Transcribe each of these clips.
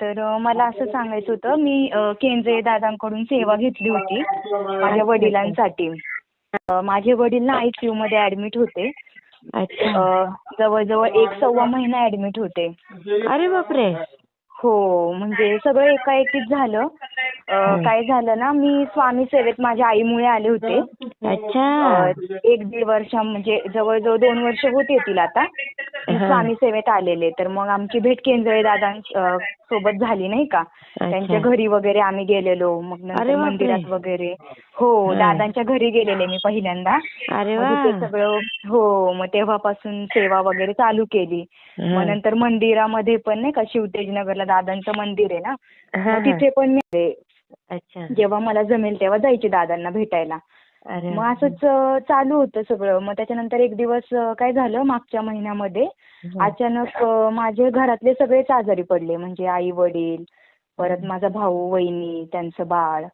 तर मला असं सांगायचं होतं मी अ, केंद्रे दादांकडून सेवा घेतली होती माझ्या वडिलांसाठी. माझे वडील ना आय सी मध्ये ऍडमिट होते. जवळजवळ एक सव्वा महिना ऍडमिट होते. अरे बापरे! हो म्हणजे सगळं एकाएकीच झालं. काय झालं ना मी स्वामी सेवेत माझ्या आईमुळे आले होते. अच्छा. एक दीड वर्ष म्हणजे जवळजवळ दोन वर्ष होत येतील आता. मी. स्वामी सेवेत आलेले. तर मग आमची भेट केंद्रे दादां सोबत झाली नाही का? त्यांच्या घरी वगैरे आम्ही गेलेलो. मग नंतर. मंदिरात वगैरे. हो. दादांच्या घरी गेलेले मी पहिल्यांदा. अरे मग वा. तिथे सगळं हो मग तेव्हापासून सेवा वगैरे चालू केली. मग नंतर मंदिरामध्ये पण नाही का शिवतेज नगरला दादांचं मंदिर आहे ना तिथे पण मी जेव्हा मला जमेल तेव्हा जायचे दादांना भेटायला. मग असंच चालू होतं सगळं. मग त्याच्यानंतर एक दिवस काय झालं मागच्या महिन्यामध्ये हं. अचानक माझे घरातले सगळेच आजारी पडले. म्हणजे आई वडील परत माझा भाऊ वहिनी त्यांचं बाळ.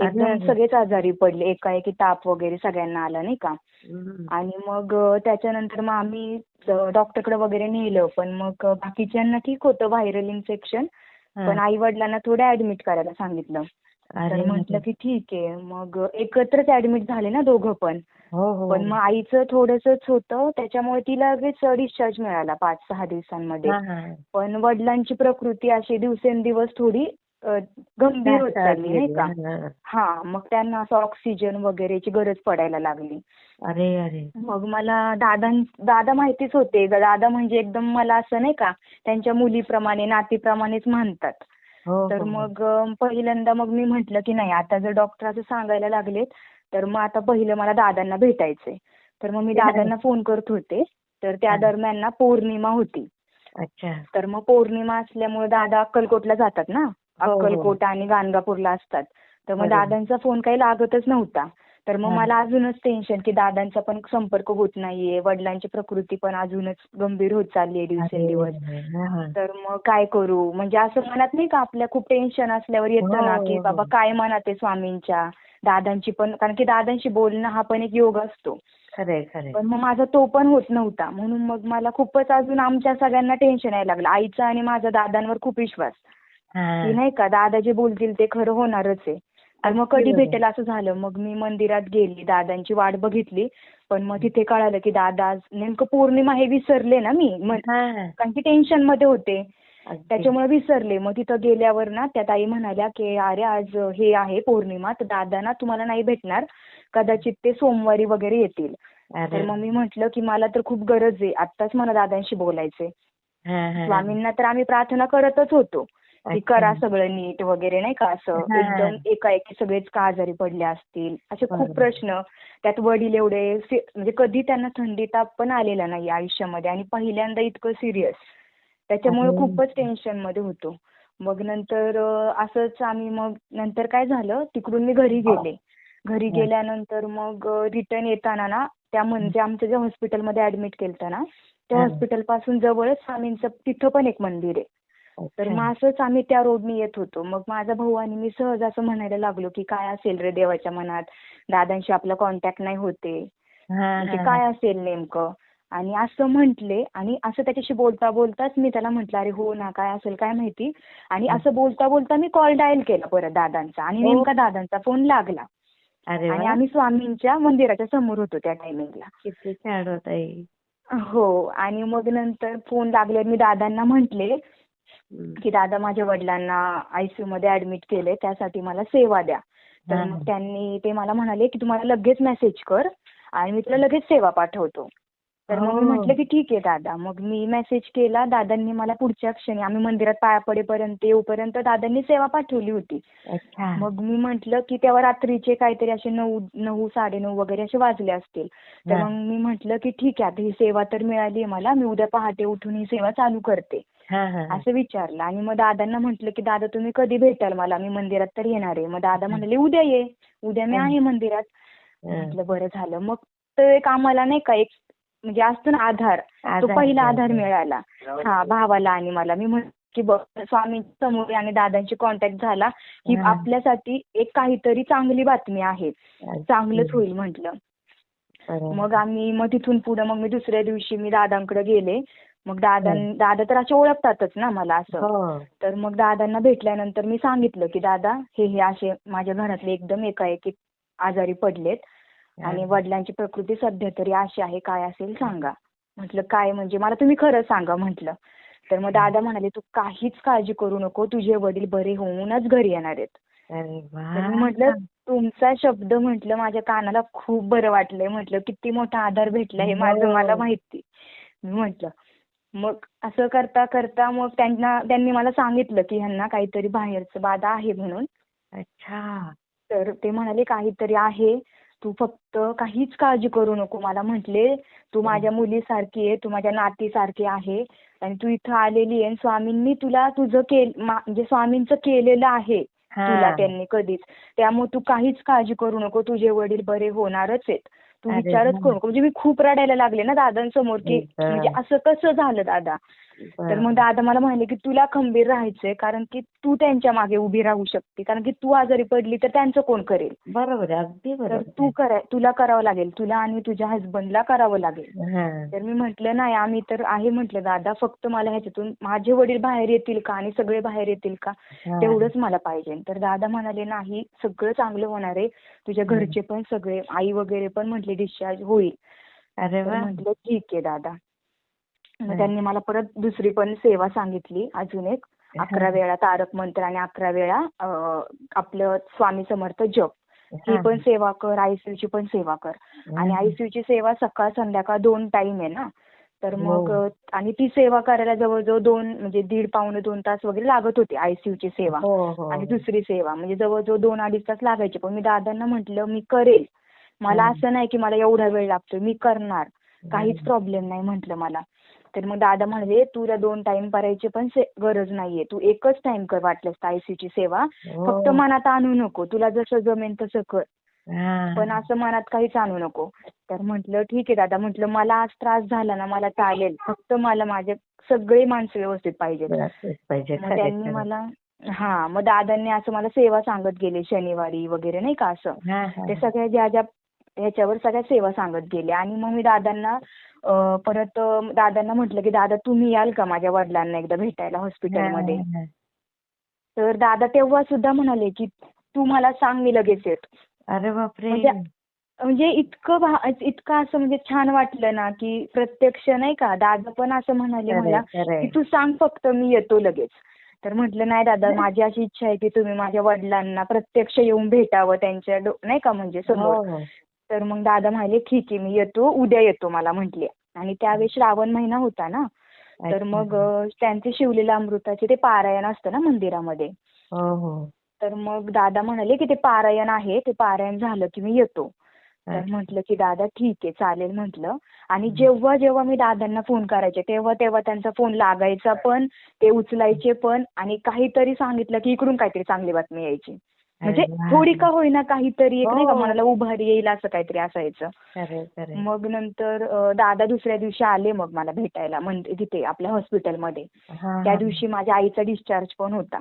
एकदम. सगळेच आजारी पडले. एकाएकी ताप वगैरे सगळ्यांना आला नाही का. आणि मग त्याच्यानंतर मग आम्ही डॉक्टरकडे वगैरे नेलं. पण मग बाकीच्यांना ठीक होतं. व्हायरल इन्फेक्शन पण. आई वडिलांना थोडं ऍडमिट करायला सांगितलं. तर म्हटलं. की ठीक आहे. मग एकत्रच ऍडमिट झाले ना दोघं पण. हो हो. पण मग आईचं थोडंसंच होतं. त्याच्यामुळे तिला लगेच डिस्चार्ज मिळाला पाच सहा दिवसांमध्ये. पण वडिलांची प्रकृती अशी दिवसेंदिवस थोडी गंभीर होत चालली नाही का? हा. हा. मग त्यांना असं ऑक्सिजन वगैरेची गरज पडायला लागली. अरे अरे. मग मला दादा दादा माहितीच होते. दादा म्हणजे एकदम मला असं नाही का त्यांच्या मुलीप्रमाणे नातीप्रमाणेच मानतात हो तर हो. मग अ, पहिल्यांदा मग मी म्हटलं की नाही आता जर डॉक्टर असं सांगायला लागलेत तर मग आता पहिलं मला दादांना भेटायचंय. तर मग मी दादांना फोन करत होते. तर त्या दरम्यान ना पौर्णिमा होती. अच्छा. तर मग पौर्णिमा असल्यामुळे दादा अक्कलकोटला जातात ना? हो. अक्कलकोट आणि गाणगापूरला असतात. तर मग. दादांचा फोन काही लागतच नव्हता. तर मग हा. मला अजूनच टेन्शन की दादांचा पण संपर्क होत नाहीये. वडिलांची प्रकृती पण अजूनच गंभीर होत चाललीये दिवसेंदिवस. हा, हा. तर मग काय करू? म्हणजे असं मनात नाही का आपल्या खूप टेन्शन असल्यावर येतं ना हो, की हो. बाबा काय मनात आहे स्वामींच्या? दादांची पण कारण की दादांशी बोलणं हा पण एक योग असतो. खरंय खरंय. पण मग माझा तो पण होत नव्हता. म्हणून मग मला खूपच अजून आमच्या सगळ्यांना टेन्शन यायला लागलं. आईचा आणि माझा दादांवर खूप विश्वास. हा. की नाही का दादा जे बोलतील ते खरं होणारच आहे. आणि मग कधी. भेटेल असं झालं मग मी मंदिरात गेली दादांची वाट बघितली. पण मग तिथे कळालं की दादा आज नेमकं पौर्णिमा हे विसरले ना मी. कारण की टेन्शनमध्ये होते. त्याच्यामुळे विसरले. मग तिथं गेल्यावर ना त्या ताई म्हणाल्या की अरे आज हे आहे पौर्णिमा तर दादा ना तुम्हाला नाही भेटणार. कदाचित ते सोमवारी वगैरे येतील. तर मग मी म्हटलं की मला तर खूप गरज आहे. आत्ताच मला दादांशी बोलायचंय. स्वामींना तर आम्ही प्रार्थना करतच होतो. की. करा सगळं नीट वगैरे नाही का असं. एकदम एकाएकी सगळेच का आजारी पडले असतील असे खूप. प्रश्न त्यात वडील एवढे म्हणजे कधी त्यांना थंडी ताप पण आलेला नाही आयुष्यामध्ये आणि पहिल्यांदा इतकं सिरियस त्याच्यामुळे. खूपच टेन्शनमध्ये होतो मग नंतर असंच आम्ही मग नंतर काय झालं तिकडून मी घरी गेले घरी. गेल्यानंतर मग रिटर्न येताना ना त्या म्हणजे आमच्या ज्या हॉस्पिटलमध्ये ऍडमिट केलं ना त्या. हॉस्पिटलपासून जवळच स्वामींचं तिथं पण एक मंदिर आहे तर. मग असंच आम्ही त्या रोडनी येत होतो. मग माझा भाऊ आणि मी सहज असं म्हणायला लागलो की काय असेल रे देवाच्या मनात? दादांशी आपला कॉन्टॅक्ट नाही होते. हा, म्हणजे. काय असेल नेमकं? आणि असं म्हंटले आणि असं त्याच्याशी बोलता बोलताच मी त्याला म्हटलं अरे हो ना काय असेल काय माहिती? आणि असं बोलता बोलता मी कॉल डायल केला परत दादांचा आणि हो. नेमका दादांचा फोन लागला. आणि. आम्ही स्वामींच्या मंदिराच्या समोर होतो त्या टायमिंगला किती छान होत आहे हो. आणि मग नंतर फोन लागल्यावर मी दादांना म्हंटले की दादा माझ्या वडिलांना आयसीयू मध्ये ऍडमिट केले त्यासाठी मला सेवा द्या. तर. मग त्यांनी ते मला म्हणाले की तुम्हाला लगेच मेसेज कर आणि मी तुला लगेच सेवा पाठवतो. तर मग मी. म्हटलं की ठीक आहे दादा. मग मी मेसेज केला दादांनी मला पुढच्या क्षणी आम्ही मंदिरात पाया पडेपर्यंत येऊपर्यंत दादांनी सेवा पाठवली होती. मग मी म्हटलं की तेव्हा रात्रीचे काहीतरी असे नऊ नऊ साडेनऊ वगैरे असे वाजले असतील. तर. मग मी म्हटलं की ठीक आहे आता ही सेवा तर मिळाली आहे मला. मी उद्या पहाटे उठून ही सेवा चालू करते. असं विचारलं. आणि मग दादांना म्हटलं की दादा तुम्ही कधी भेटाल मला? मी मंदिरात तर येणार आहे. मग दादा म्हणाले उद्या ये. उद्या मी. आहे मंदिरात. म्हटलं बरं झालं. मग तो एक आम्हाला नाही का एक म्हणजे असतो ना आधार तो पहिला. आधार मिळाला. हा भावाला आणि मला. मी म्हण की बघ स्वामी समोर आणि दादांची कॉन्टॅक्ट झाला की. आपल्यासाठी एक काहीतरी चांगली बातमी आहे. चांगलंच. होईल म्हटलं. मग आम्ही मग तिथून पुढे मग मी दुसऱ्या दिवशी मी दादांकडे गेले. मग दादा दादा तर असे ओळखतातच ना मला असं. हो. तर मग दादांना भेटल्यानंतर मी सांगितलं की दादा हे हे असे माझ्या घरातले एकदम एकाएकी आजारी पडलेत आणि वडिलांची प्रकृती सध्या तरी अशी आहे काय असेल सांगा. म्हटलं काय म्हणजे मला तुम्ही खरं सांगा म्हटलं. तर मग दादा म्हणाले तू काहीच काळजी करू नको तुझे वडील बरे होऊनच घरी येणार आहेत. म्हटलं तुमचा शब्द म्हटलं माझ्या कानाला खूप बरं वाटलंय म्हटलं किती मोठा आधार भेटला हे माझं हो. मला माहिती. मी म्हटलं मग असं करता करता मग त्यांना त्यांनी मला सांगितलं की ह्यांना काहीतरी बाहेरचं बाधा आहे म्हणून. अच्छा. तर ते म्हणाले काहीतरी आहे. तू फक्त काहीच काळजी करू नको मला. म्हटले तू माझ्या मुलीसारखी आहे तू माझ्या नातीसारखी आहे आणि तू इथं आलेली आहे स्वामींनी तुला तुझं केल मा- म्हणजे स्वामींचं केलेलं आहे तुला त्यांनी कधीच. त्यामुळे तू काहीच काळजी करू नको. तुझे वडील बरे होणारच आहेत. तू विचारच. करू नको म्हणजे मी खूप रडायला लागले ना दादांसमोर की एकदम. म्हणजे असं कसं झालं दादा तर मग दादा मला म्हणाले की तुला खंबीर राहायचंय कारण की तू त्यांच्या मागे उभी राहू शकते. कारण की तू आजारी पडली तर त्यांचं कोण करेल? बरोबर आहे अगदी तर बरोबर तू कराय तुला करावं लागेल. तुला आणि तुझ्या हसबंडला करावं लागेल. हा. तर मी म्हटलं नाही आम्ही तर आहे म्हटलं दादा फक्त मला ह्याच्यातून माझे वडील बाहेर येतील का आणि सगळे बाहेर येतील का? हा. तेवढंच मला पाहिजे. तर दादा म्हणाले नाही सगळं चांगलं होणार आहे. तुझ्या घरचे पण सगळे आई वगैरे पण म्हटले डिस्चार्ज होईल. अरे तर वा. म्हटलं ठीक आहे दादा. मग. त्यांनी मला परत दुसरी पण सेवा सांगितली अजून एक अकरा. वेळा तारक मंत्र आणि अकरा वेळा आपलं स्वामी समर्थ जप ही. पण सेवा कर ICU ची पण सेवा कर आणि हा. ICU ची सेवा सकाळ संध्याकाळ दोन टाइम आहे ना तर मग हो. आणि ती सेवा करायला जवळजवळ दोन म्हणजे दीड पावणे दोन तास वगैरे लागत होते ICU ची सेवा हो हो आणि दुसरी सेवा म्हणजे जवळजवळ दोन अडीच तास लागायचे पण मी दादांना म्हटलं मी करेल मला. असं नाही की मला एवढा वेळ लागतोय मी करणार काहीच. प्रॉब्लेम नाही म्हटलं मला तर मग दादा म्हणाले तुला दोन टाइम करायची पण गरज नाहीये. तू एकच टाइम कर ICU ची सेवा. हो. फक्त मनात आणू नको. तुला जसं जमेन तसं कर. पण असं मनात काहीच आणू नको. तर म्हटलं ठीक आहे दादा. म्हटलं मला आज त्रास झाला ना मला चालेल. फक्त मला माझे सगळे माणसं व्यवस्थित पाहिजे त्यांनी. मला हा मग दादांनी असं मला सेवा सांगत गेले शनिवारी वगैरे नाही का असं. ते सगळ्या ज्या ज्या ह्याच्यावर सगळ्या सेवा सांगत गेले. आणि मग मी दादांना परत दादांना म्हटलं की दादा तुम्ही याल का माझ्या वडिलांना एकदा भेटायला हॉस्पिटलमध्ये. तर दादा तेव्हा सुद्धा म्हणाले की तू मला सांग मी लगेच येतो. अरे बापरे! म्हणजे म्हणजे इतकं इतकं असं म्हणजे छान वाटलं ना की प्रत्यक्ष नाही का दादा पण असं म्हणाले मला. की तू सांग फक्त मी येतो लगेच. तर म्हटलं नाही दादा माझी अशी इच्छा आहे की तुम्ही माझ्या वडिलांना प्रत्यक्ष येऊन भेटावं त्यांच्या नाही का म्हणजे समोर. हो. तर मग दादा म्हणाले ठीक आहे मी येतो उद्या येतो मला म्हटले. आणि त्यावेळेस श्रावण महिना होता ना? तर. मग त्यांचे शिवलेल्या अमृताचे ते पारायण असतं ना मंदिरामध्ये? हो हो. तर मग दादा म्हणाले की ते पारायण आहे ते पारायण झालं की मी येतो. तर. म्हटलं की दादा ठीक आहे चालेल म्हटलं. आणि जेव्हा जेव्हा मी दादांना फोन करायचे तेव्हा तेव्हा त्यांचा फोन लागायचा पण ते उचलायचे पण आणि काहीतरी सांगितलं की इकडून काहीतरी चांगली बातमी यायची. म्हणजे. थोडी का होईना काहीतरी एक नाही का हो. मनाला उभारी येईल असं काहीतरी असायचं. मग नंतर दादा दुसऱ्या दिवशी आले मग मला भेटायला म्हणजे तिथे आपल्या हॉस्पिटलमध्ये त्या. दिवशी माझ्या आईचा डिस्चार्ज पण होता.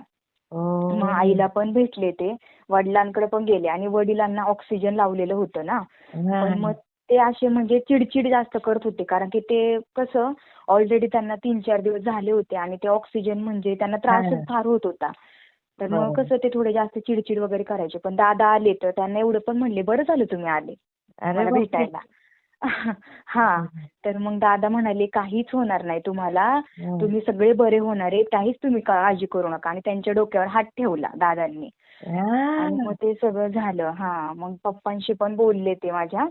मग आईला पण भेटले ते वडिलांकडे पण गेले आणि वडिलांना ऑक्सिजन लावलेलं होतं ना पण मग ते असे म्हणजे चिडचिड जास्त करत होते कारण की ते कसं ऑलरेडी त्यांना तीन चार दिवस झाले होते आणि ते ऑक्सिजन म्हणजे त्यांना त्रासच. फार होत होता तर मग बरोबर. कसं ते थोडे जास्त चिडचिड वगैरे करायचे पण दादा आले तर त्यांना एवढं पण म्हणले बरं झालं तुम्ही आले अरे मला. भेटायला हा तर मग दादा म्हणाले काहीच होणार नाही तुम्हाला हं. तुम्ही सगळे बरे होणार आहे काहीच तुम्ही काळजी करू नका आणि त्यांच्या डोक्यावर हात ठेवला दादांनी हा. आणि मग ते सगळं झालं हा मग पप्पांशी पण बोलले ते माझ्या.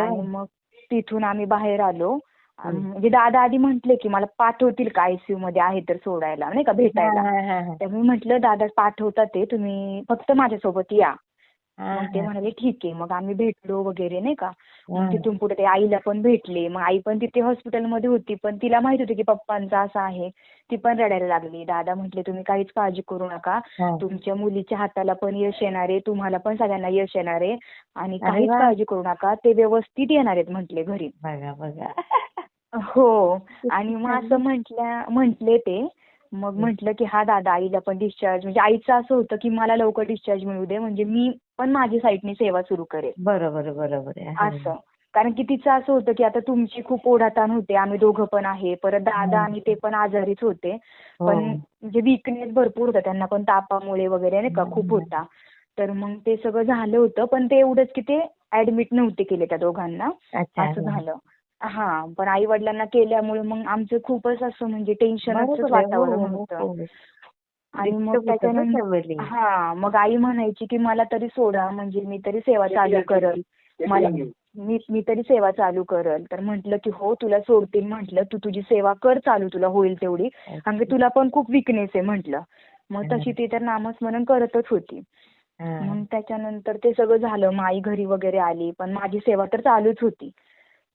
आणि मग तिथून आम्ही बाहेर आलो हं. म्हणजे दादा आधी म्हंटले की मला पाठवतील का आयसीयू मध्ये आहे तर सोडायला नाही का भेटायला. तर मी म्हटलं दादा पाठवतात ते तुम्ही फक्त माझ्यासोबत या. मग ते. म्हणाले ठीक आहे. मग आम्ही भेटलो वगैरे नाही का. मग तिथून पुढे ते आईला पण भेटले. मग आई पण तिथे हॉस्पिटलमध्ये होती पण तिला माहीत होती की पप्पांचं असं आहे. ती पण रडायला लागली. दादा म्हटले तुम्ही काहीच काळजी करू नका. तुमच्या मुलीच्या हाताला पण यश येणार आहे तुम्हाला पण सगळ्यांना यश येणार आहे आणि काहीच. काळजी करू नका. ते व्यवस्थित येणार आहेत म्हटले घरी. बघा बघा. हो. आणि मग असं म्हटल्या म्हटले ते. मग म्हटलं की हा दादा आईला पण डिस्चार्ज म्हणजे आईचं असं होतं की मला लवकर डिस्चार्ज मिळू दे. म्हणजे मी पण माझी साईडनी सेवा सुरू करेल. बरोबर बरोबर आहे. असं. कारण की तिचं असं होतं की आता तुमची खूप ओढाताण होते. आम्ही दोघं पण आहे. परत दादा हं. आणि ते पण आजारीच होते. हो. पण म्हणजे विकनेस भरपूर होता. त्यांना पण तापामुळे वगैरे नाही का खूप हं. होता. तर मग ते सगळं झालं होतं. पण ते एवढंच की ते ऍडमिट नव्हते केले त्या दोघांना. असं झालं. हा पण आई वडिलांना केल्यामुळे मग आमचं खूपच असं म्हणजे टेन्शनच. हो, वातावरण हो, होतं. हो. आणि मग त्याच्यानंतर. हा मग आई म्हणायची की मला तरी सोडा म्हणजे मी तरी सेवा चालू करल. मला मी मी तरी सेवा चालू करल. तर म्हटलं की हो तुला सोडतील म्हटलं तू तुझी सेवा कर चालू तुला होईल तेवढी. कारण की तुला पण खूप विकनेस आहे म्हटलं. मग तशी ती तर नामस्मरण करतच होती. हा. मग त्याच्यानंतर ते सगळं झालं. मग आई घरी वगैरे आली. पण माझी सेवा तर चालूच होती.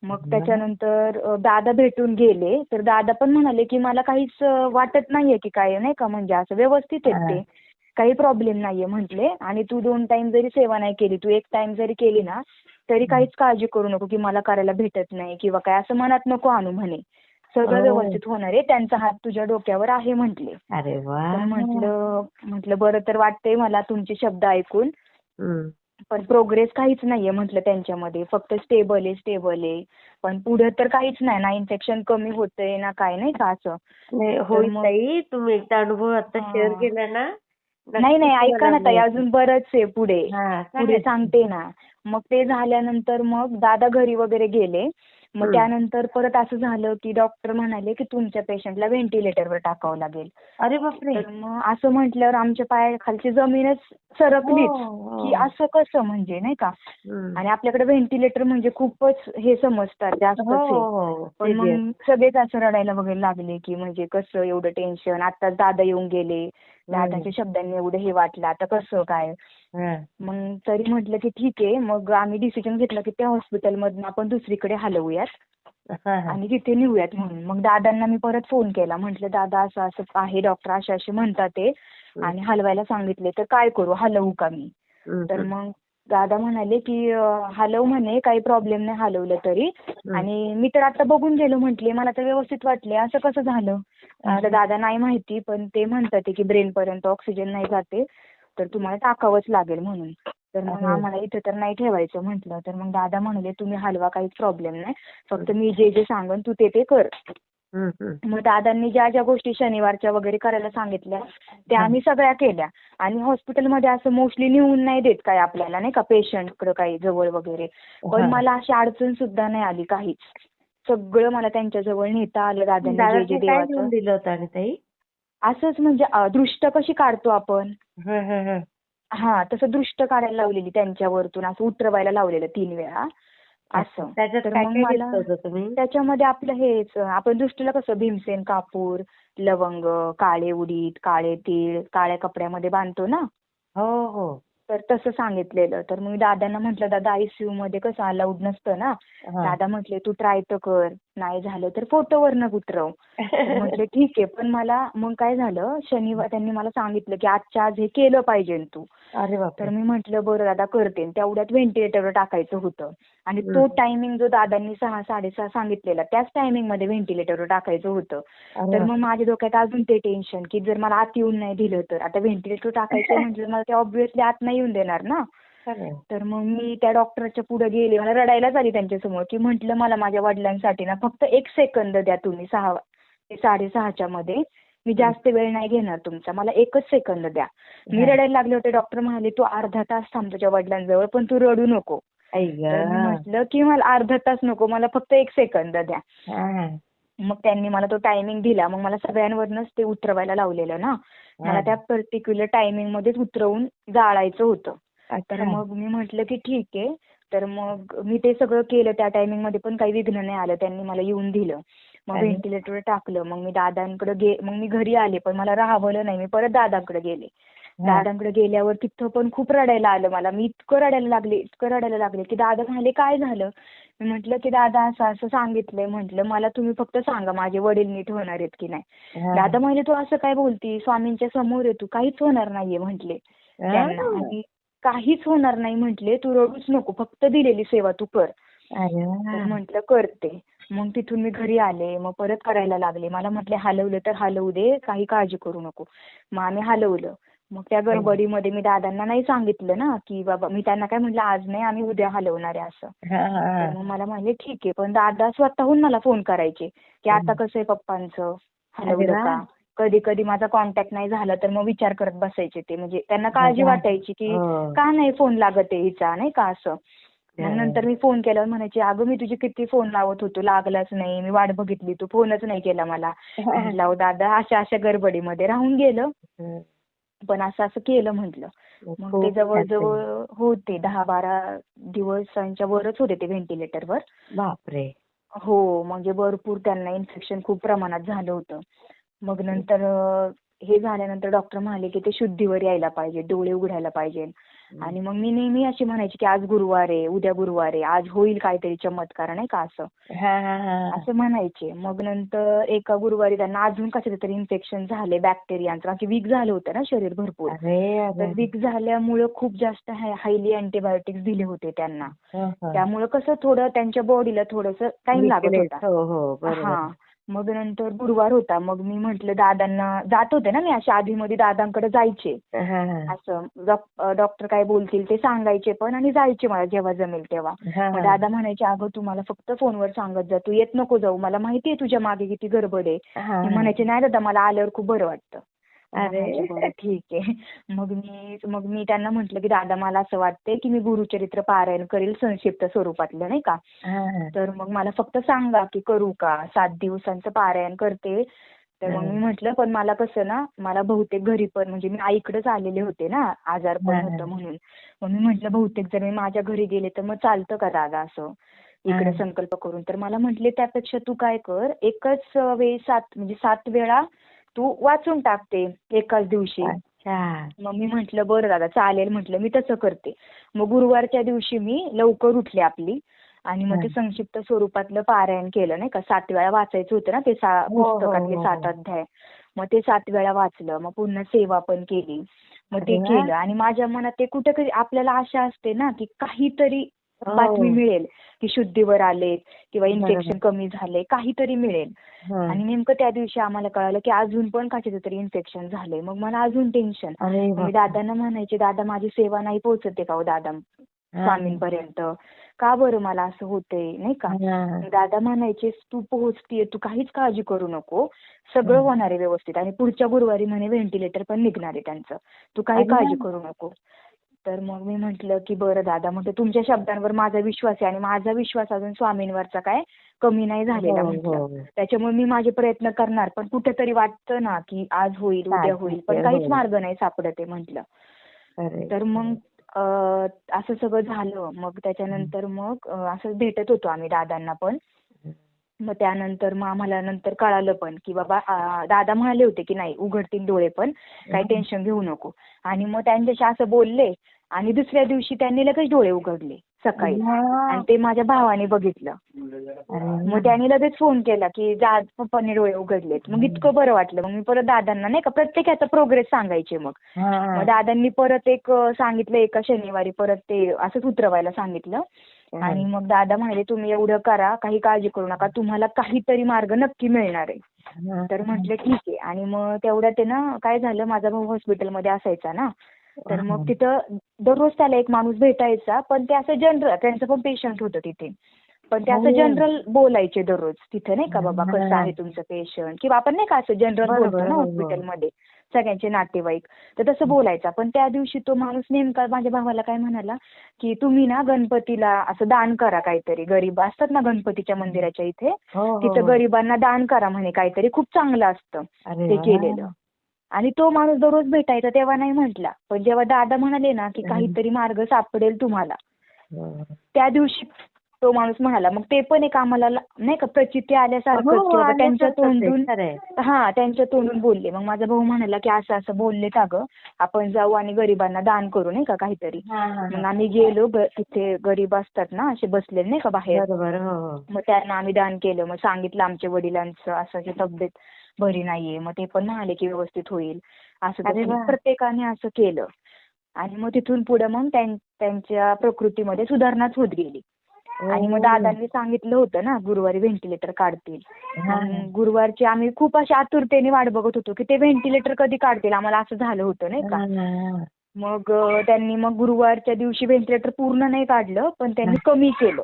मग. त्याच्यानंतर दादा भेटून गेले. तर दादा पण म्हणाले की मला काहीच वाटत नाहीये की काय नाही का? म्हणजे असं व्यवस्थित आहेत ते. काही प्रॉब्लेम नाहीये म्हटले. आणि तू दोन टाइम जरी सेवा नाही केली तू एक टाइम जरी केली ना तरी काहीच काळजी करू नको की मला करायला भेटत नाही किंवा काय असं मनात नको आणू म्हणे. सगळं. व्यवस्थित होणार आहे. त्यांचा हात तुझ्या डोक्यावर आहे म्हटले. अरे वा म्हटलं म्हटलं बरं तर वाटतंय मला तुमचे शब्द ऐकून. पण प्रोग्रेस काहीच नाहीये म्हटलं त्यांच्यामध्ये. फक्त स्टेबल आहे स्टेबल आहे. पण पुढे तर काहीच नाही. ना इन्फेक्शन कमी होतंय ना काय नाही का असं? नाही होईल ताई. तुम्ही एकदा अनुभव आता. शेअर केला ना नाही नाही ऐका ना ताई. अजून बरंच आहे पुढे. हा, पुढे सांगा. सांगते ना. मग ते झाल्यानंतर मग दादा घरी वगैरे गेले. मग. त्यानंतर परत असं झालं की डॉक्टर म्हणाले की तुमच्या पेशंटला व्हेंटिलेटरवर टाकावं लागेल अरे बापरे तर मग असं म्हटल्यावर आमच्या पायाखालची जमीनच सरकलीच हो, की हो. असं कसं म्हणजे नाही का. आणि आपल्याकडे व्हेंटिलेटर म्हणजे खूपच हे समजतात जास्तच हो. पण. मग सगळेच असं रडायला वगैरे लागले की म्हणजे कसं एवढं टेन्शन आताच दादा येऊन गेले दादाच्या शब्दांनी एवढं हे वाटलं आता कसं काय. मग तरी म्हटलं की ठीक आहे मग आम्ही डिसिजन घेतलं की त्या हॉस्पिटलमधनं आपण दुसरीकडे हलवूयात. आणि तिथे नेऊयात म्हणून. मग दादांना मी परत फोन केला. म्हटलं दादा असं असं आहे डॉक्टर असे असे म्हणतात ते आणि हलवायला सांगितले तर काय करू? हलवू का मी? तर. मग दादा म्हणाले की हलव म्हणे काही प्रॉब्लेम नाही हलवलं तरी. आणि मी तर आता बघून गेलो म्हटले मला तर व्यवस्थित वाटले. असं कसं झालं? म्हटलं दादा नाही माहिती पण ते म्हणतात की ब्रेन पर्यंत ऑक्सिजन नाही जाते. तर तुम्हाला टाकावंच लागेल म्हणून. तर मग अरे. आम्हाला इथे तर नाही ठेवायचं म्हटलं. तर मग दादा म्हणाले तुम्ही हलवा काहीच प्रॉब्लेम नाही. फक्त मी जे जे सांगन तू ते ते कर. हं, हं. मग दादांनी ज्या ज्या गोष्टी शनिवारच्या वगैरे करायला सांगितल्या त्या आम्ही सगळ्या केल्या. आणि हॉस्पिटलमध्ये असं मोस्टली नेऊन नाही देत काय आपल्याला नाही का? पेशंटकडे काही जवळ वगैरे. पण. मला अशी अडचण सुद्धा नाही आली काहीच. सगळं मला त्यांच्या जवळ नेता आलं दादांनी जे जे देवाचं. दिलं होतं आणि ताई? असंच म्हणजे दृष्ट कशी काढतो आपण. हा तसं दृष्ट काढायला लावलेली त्यांच्यावरतून असं उतरवायला लावलेलं तीन वेळा. असं. तर मग मला त्याच्यामध्ये आपलं हेच आपण दृष्टीला कसं भीमसेन कापूर लवंग काळे उडीद काळे तीळ काळ्या कपड्यामध्ये बांधतो ना? हो हो. तर तसं सांगितलेलं. तर मग दादांना म्हटलं दादा आयसीयू मध्ये कसं अलाउड नसतं ना. दादा म्हटले तू ट्राय तर कर. नाही झालं तर फोटोवरनं उतरव. तर म्हटले ठीक आहे पण मला मग काय झालं शनिवार त्यांनी मला सांगितलं की आजच्या आज हे केलं पाहिजे तू. अरे तर मी म्हटलं बरं दादा करते. तेवढ्यात व्हेंटिलेटरवर टाकायचं होतं. आणि तो. टायमिंग जो दादांनी सहा साडेसहा सांगितलेला त्याच टायमिंगमध्ये व्हेंटिलेटरवर टाकायचं होतं. तर मग. माझ्या डोक्यात अजून ते टेन्शन की जर मला आत येऊन नाही दिलं तर. आता व्हेंटिलेटर टाकायचं म्हटलं मला ते ऑब्व्हियसली आत नाही येऊन देणार ना. तर मग मी त्या डॉक्टरच्या पुढे गेले. मला रडायलाच आली त्यांच्यासमोर की म्हटलं मला माझ्या वडिलांसाठी ना फक्त एक सेकंद द्या तुम्ही सहा ते साडेसहाच्या मध्ये. मी जास्त वेळ नाही घेणार तुमचा. मला एकच सेकंद द्या. मी. रडायला लागले होते. डॉक्टर म्हणाले तू अर्धा तास थांब तुझ्या वडिलांजवळ पण तू रडू नको. आई तर मी गं. म्हटलं की मला अर्धा तास नको मला फक्त एक सेकंद द्या. मग त्यांनी मला तो टायमिंग दिला. मग मला सगळ्यांवरनच ते उतरवायला लावलेलं ना. मला. त्या पर्टिक्युलर टायमिंग मध्येच उतरवून जाळायचं होतं. तर. मग मी म्हटलं की ठीक आहे. तर मग मी ते सगळं केलं. त्या टायमिंगमध्ये पण काही विघ्न नाही आलं. त्यांनी मला येऊन दिलं. मग. व्हेंटिलेटर टाकलं. मग मी दादांकडे गे मग मी घरी आले. पण मला राहावलं नाही. मी परत दादांकडे गेले. दादांकडे गेल्यावर तिथं पण खूप रडायला आलं मला. मी इतकं रडायला लागले इतकं रडायला लागले की दादा म्हणाले काय झालं? मी म्हटलं की दादा असं असं सांगितलंय. म्हटलं मला तुम्ही फक्त सांगा माझे वडील नीट होणार आहेत की नाही. दादा म्हणाले तू असं काय बोलती? स्वामींच्या समोर आहे तू. काहीच होणार नाहीये. म्हटले त्यांना. काहीच होणार नाही म्हटले तू रडूच नको फक्त दिलेली सेवा तू कर. म्हटलं करते. मग तिथून मी घरी आले मग परत करायला लागले. मला म्हटले हलवलं तर हलवू दे काही काळजी करू नको. मग आम्ही हलवलं. मग त्या गडबडीमध्ये मी दादांना नाही सांगितलं ना की बाबा मी त्यांना काय म्हटलं आज नाही आम्ही उद्या हलवणार आहे असं. मग मला म्हणले ठीक आहे पण दादा स्वतःहून मला फोन करायचे की आता. कसं आहे पप्पांचं? हलवलं. का? कधी कधी माझा कॉन्टॅक्ट नाही झाला तर मग विचार करत बसायचे ते म्हणजे त्यांना काळजी वा. वाटायची की हो. का नाही फोन लागत आहे हिचा नाही का असं मग हो. नंतर मी फोन केल्यावर म्हणायची अगं मी तुझी किती फोन लावत होतो लागलाच नाही मी वाट बघितली तू फोनच नाही केला मला म्हटलं अहो दादा अशा अशा गडबडीमध्ये राहून गेलं हं. पण असं असं केलं म्हटलं मग ते. जवळजवळ होते दहा बारा दिवसांच्या वरच होते ते व्हेंटिलेटरवर बापरे हो म्हणजे भरपूर त्यांना इन्फेक्शन खूप प्रमाणात झालं होतं मग नंतर हे झाल्यानंतर डॉक्टर म्हणाले की ते शुद्धीवर यायला पाहिजे डोळे उघडायला पाहिजे. आणि मग मी नेहमी अशी म्हणायची की आज गुरुवार आहे उद्या गुरुवार आहे आज होईल काहीतरी चमत्कार नाही का असं? हा हा हा. असं म्हणायचे. मग नंतर एका गुरुवारी त्यांना अजून कशाचं तरी इन्फेक्शन झाले बॅक्टेरियांचं कारण की वीक झालं होतं ना शरीर भरपूर. तर वीक झाल्यामुळं खूप जास्त हायली अँटीबायोटिक्स दिले होते त्यांना. त्यामुळं कसं थोडं त्यांच्या बॉडीला थोडंसं टाइम लागत. होता. हो हो हा. मग नंतर गुरुवार होता. मग मी म्हंटल दादांना जात होते ना मी अशा आधीमध्ये दादांकडे जायचे. असं डॉक्टर काय बोलतील ते सांगायचे पण आणि जायचे मला जेव्हा जमेल तेव्हा. मग. दादा म्हणायचे अगं तू मला फक्त फोनवर सांगत जा. तू येत नको जाऊ. मला माहितीये तुझ्या मागे किती गडबड आहे. म्हणायचे नाही दादा मला आल्यावर खूप बरं वाटतं. अरे. बरं ठीक आहे मग मी मग मी त्यांना म्हंटल की दादा मला असं वाटतंय की मी गुरुचरित्र पारायण करेल संक्षिप्त स्वरूपातलं नाही का. तर मग मला फक्त सांगा की करू का सात दिवसांचं पारायण करते तर मग मी. म्हटलं पण मला कसं ना मला बहुतेक घरी पण म्हणजे मी आईकडेच आलेले होते ना आजार पण होतं. म्हणून मग मी म्हटलं बहुतेक जर मी माझ्या घरी गेले तर मग चालतं का दादा असं इकडे. संकल्प करून तर मला म्हटले त्यापेक्षा तू काय कर एकच वेळी सात म्हणजे सात वेळा तू वाचून टाकते एकाच दिवशी मग मी म्हटलं बरं दादा चालेल म्हटलं मी तसं करते मग गुरुवारच्या दिवशी मी लवकर उठले आपली आणि मग ते. संक्षिप्त स्वरूपातलं पारायण केलं नाही का सात वेळा वाचायचं होतं ना ते हो, हो, पुस्तकातले हो, सात. अध्याय मग ते सात वेळा वाचलं मग पुन्हा सेवा पण केली मग ते. केलं आणि माझ्या मनात ते कुठेतरी आपल्याला आशा असते ना की काहीतरी. बातमी मिळेल की शुद्धीवर आले किंवा. इन्फेक्शन कमी झाले काहीतरी मिळेल हं. आणि नेमकं त्या दिवशी आम्हाला कळालं की अजून पण कशाचं तरी इन्फेक्शन झालंय मग मला अजून टेन्शन मी. दादांना म्हणायचे दादा माझी सेवा नाही पोहोचते का हो दादा हा. स्वामींपर्यंत का बरं मला असं होतंय नाही का हा. दादा म्हणायचे तू पोहोचतीये तू काहीच काळजी करू नको सगळं हं. होणार आहे व्यवस्थित आणि पुढच्या गुरुवारी म्हणे व्हेंटिलेटर पण निघणार आहे त्यांचं तू काही. काळजी करू नको तर मग मी म्हंटल की बरं दादा म्हटलं तुमच्या शब्दांवर माझा विश्वास आहे आणि माझा विश्वास अजून स्वामींवरचा काय कमी नाही झालेला हो, म्हटलं. हो. त्याच्यामुळे मी माझे प्रयत्न करणार पण कुठेतरी वाटतं ना की आज होईल उद्या होईल पण काहीच हो. मार्ग नाही सापडत आहे म्हटलं. तर मग असं सगळं झालं. मग त्याच्यानंतर मग असं भेटत होतो आम्ही दादांना पण. मग त्यानंतर मग आम्हाला नंतर कळालं पण की बाबा दादा म्हणाले होते की नाही उघडतील डोळे पण काही. टेन्शन घेऊ नको. आणि मग त्यांच्याशी असं बोलले आणि दुसऱ्या दिवशी त्यांनी लगेच डोळे उघडले सकाळी. आणि ते माझ्या भावाने बघितलं. मग त्याने लगेच फोन केला की जा पप्पांनी डोळे उघडलेत. मग इतकं बरं वाटलं. मग मी परत दादांना नाही का प्रत्येकाचा प्रोग्रेस सांगायचे मग. मग दादांनी परत एक सांगितलं एका शनिवारी परत ते असंच उतरवायला सांगितलं. आणि मग दादा म्हणाले तुम्ही एवढं करा काही काळजी करू नका. तुम्हाला काहीतरी मार्ग नक्की मिळणार आहे. तर म्हटलं ठीक आहे. आणि मग तेवढ्यात आहे ना काय झालं माझा भाऊ हॉस्पिटलमध्ये असायचा ना. तर मग तिथं दररोज त्याला एक माणूस भेटायचा पण ते असं जनरल त्यांचं पण पेशंट होतं तिथे. पण ते असं हो. जनरल बोलायचे दररोज तिथे नाही का बाबा हा. कसं आहे तुमचं पेशंट किंवा आपण नाही का असं जनरल बोलतो ना हो, हो. हॉस्पिटलमध्ये सगळ्यांचे नातेवाईक. तर तसं बोलायचा. पण त्या दिवशी तो माणूस नेमका माझ्या भावाला काय म्हणाला की तुम्ही ना गणपतीला असं दान करा काहीतरी. गरीब असतात ना गणपतीच्या मंदिराच्या इथे हो, तिथं गरिबांना दान करा म्हणे काहीतरी. खूप चांगलं असतं ते केलेलं. आणि तो माणूस दररोज भेटायचा तेव्हा नाही म्हटला. पण जेव्हा दादा म्हणाले ना की. काहीतरी मार्ग सापडेल तुम्हाला. त्या दिवशी तो माणूस म्हणाला. मग ते पण एक आम्हाला नाही का प्रचिती आल्यासारखं हो, त्यांच्या तोंडून. हा त्यांच्या तोंडून बोलले. मग माझा भाऊ म्हणाला की असं असं बोलले का गं आपण जाऊ आणि गरिबांना दान करू नाही का काहीतरी. मग आम्ही गेलो तिथे गरीब असतात ना असे बसलेले नाही का बाहेर. हो हो. मग त्यांना आम्ही दान केलं. मग सांगितलं आमच्या वडिलांचं असं तब्येत. बरी नाहीये मग ते पण म्हणाले की व्यवस्थित होईल असं. प्रत्येकाने असं केलं आणि मग तिथून पुढे मग त्यां- त्यांच्या प्रकृतीमध्ये सुधारणाच होत गेली आणि मग ओ. दादांनी सांगितलं होतं ना गुरुवारी व्हेंटिलेटर काढतील हा. गुरुवारची आम्ही खूप अशी आतुरतेने वाट बघत होतो की ते व्हेंटिलेटर कधी काढतील आम्हाला असं झालं होतं नाही का हा. मग त्यांनी मग गुरुवारच्या दिवशी व्हेंटिलेटर पूर्ण नाही काढलं पण त्यांनी कमी केलं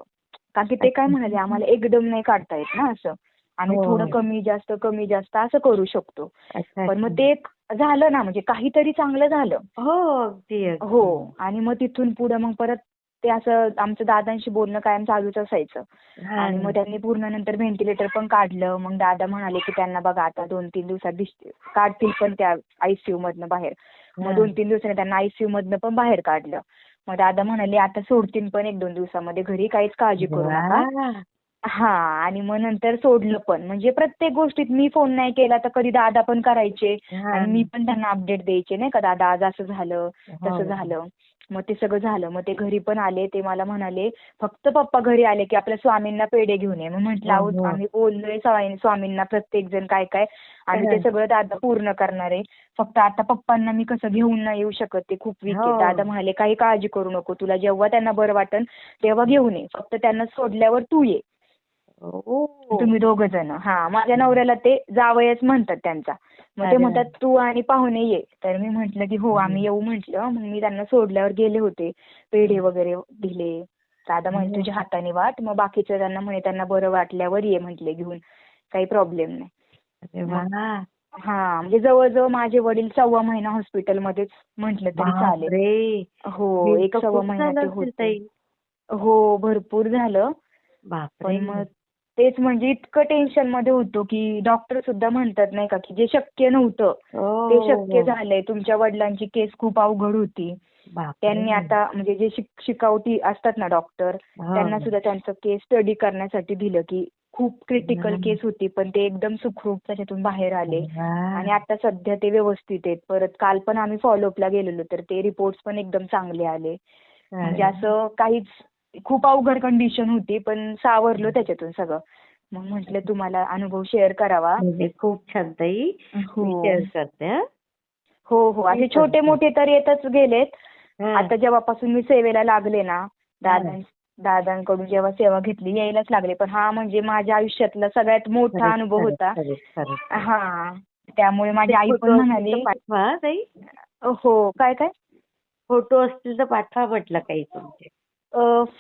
कारण की ते काय म्हणाले आम्हाला एकदम नाही काढता येत ना असं आम्ही हो. थोडं कमी जास्त कमी जास्त असं करू शकतो पण मग. ते एक झालं ना म्हणजे काहीतरी चांगलं झालं हो. हो आणि मग तिथून पुढे मग परत ते असं आमचं दादांशी बोलणं कायम चालूच असायचं. आणि मग त्यांनी पूर्ण नंतर व्हेंटिलेटर पण काढलं मग दादा म्हणाले की त्यांना बघा आता दोन तीन दिवसात काढतील पण त्या आयसीयू मधनं बाहेर. मग दोन तीन दिवसांनी त्यांना आयसीयू मधनं पण बाहेर काढलं मग दादा म्हणाले आता सोडतील पण एक दोन दिवसामध्ये घरी काहीच काळजी करू नका. हा आणि मग नंतर सोडलं पण म्हणजे प्रत्येक गोष्टीत मी फोन नाही केला तर कधी दादा पण करायचे हा. आणि मी पण त्यांना अपडेट द्यायचे नाही का दादा आज असं झालं तसं हो. झालं मग ते सगळं झालं मग ते घरी पण आले ते मला म्हणाले फक्त पप्पा घरी आले की आपल्या स्वामींना पेढे घेऊन ये मग म्हटलं हो, अहो हो. आम्ही बोललोय स्वामी- स्वामींना प्रत्येक जण काय काय आणि ते हं. सगळं दादा पूर्ण करणार आहे फक्त आता पप्पांना मी कसं घेऊन नाही येऊ शकत ते खूप वीक आहे हो. दादा म्हणाले काही काळजी करू नको तुला जेव्हा त्यांना बरं वाटेल तेव्हा घेऊन ये फक्त त्यांना सोडल्यावर तू ये. तुम्ही दोघ जण. हा माझ्या नवऱ्याला ते जावयच म्हणतात त्यांचा. मग ते. म्हणतात तू आणि पाहुणे ये. तर मी म्हंटल की हो आम्ही येऊ म्हंटल. मग मी त्यांना सोडल्यावर गेले होते. पेढे वगैरे दिले. दादा म्हणे तुझ्या हाताने वाट. मग बाकीचं त्यांना म्हणे त्यांना बरं वाटल्यावर ये म्हंटले घेऊन. काही प्रॉब्लेम नाही. हा म्हणजे जवळजवळ माझे वडील सव्वा महिना हॉस्पिटलमध्येच म्हंटल तरी चालेल. हो हे एक सव्वा महिना ते होते. हो भरपूर झालं. पण मग तेच म्हणजे इतकं टेन्शनमध्ये होतो की डॉक्टर सुद्धा म्हणतात नाही का की जे शक्य नव्हतं हो. ते शक्य झालंय तुमच्या वडिलांची केस खूप अवघड होती. त्यांनी आता म्हणजे जे शिक- शिकावती असतात ना डॉक्टर हो. त्यांना सुद्धा त्यांचं केस स्टडी करण्यासाठी दिलं की खूप क्रिटिकल. केस होती पण ते एकदम सुखरूप त्याच्यातून बाहेर आले. आणि आता सध्या ते व्यवस्थित आहेत परत काल पण आम्ही फॉलोअपला गेलेलो तर ते रिपोर्ट पण एकदम चांगले आले म्हणजे. असं काहीच खूप अवघड कंडिशन होती पण सावरलो त्याच्यातून सगळं. मग म्हटलं तुम्हाला अनुभव शेअर करावा. म्हणजे खूप छान ताई. हो. शेअर करते हं. हो हो. असे छोटे. मोठे तर येतच गेलेत. हं. आता जेव्हापासून मी सेवेला लागले ना दादा दादांकडून जेव्हा सेवा घेतली यायलाच लागले. पण हा म्हणजे माझ्या आयुष्यातला सगळ्यात मोठा अनुभव होता. हा. त्यामुळे माझी आई पण म्हणाली पाठवा हं ताई. हो काय काय? फोटो असतील तर पाठवा म्हटलं काही तुमचे.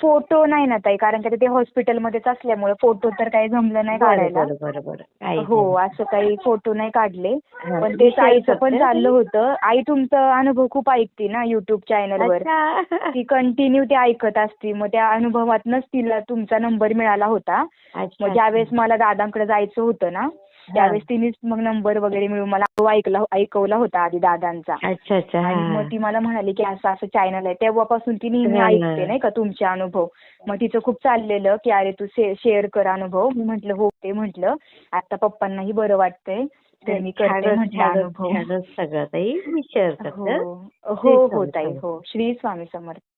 फोटो नाही ना ताई कारण का ते हॉस्पिटलमध्येच असल्यामुळे फोटो तर काही जमलं नाही काढायला. बरं बरं बरं. काही हो. असं काही फोटो नाही काढले. हं. पण तेच share आईचं पण चाललं. होतं. आई तुमचा अनुभव खूप ऐकते ना युट्यूब चॅनलवर अच्छा. ती कंटिन्यू ते ऐकत असते. मग त्या अनुभवातनच तिला तुमचा नंबर मिळाला होता. अच्छा मग ज्यावेळेस मला दादांकडे जायचं होतं ना त्यावेळेस तिनेच मग नंबर वगैरे मिळून मला ऐकला ऐकवला होता आधी दादांचा. अच्छा अच्छा आणि हा. मग ती मला म्हणाली की असं असं चॅनल आहे. तेव्हापासून ती नेहमी हा. ऐकते नाही का तुमचे अनुभव. मग तिचं खूप चाललेलं की अरे तू शेअर कर अनुभव. मी म्हटलं हो ते म्हटलं. आता पप्पांनाही बरं वाटतंय. तर मी करते छानच म्हटलं छानच अनुभव. छानच सगळं ताई. मी शेअर करते. हं. हो हो ताई. हो. श्री स्वामी समर्थ.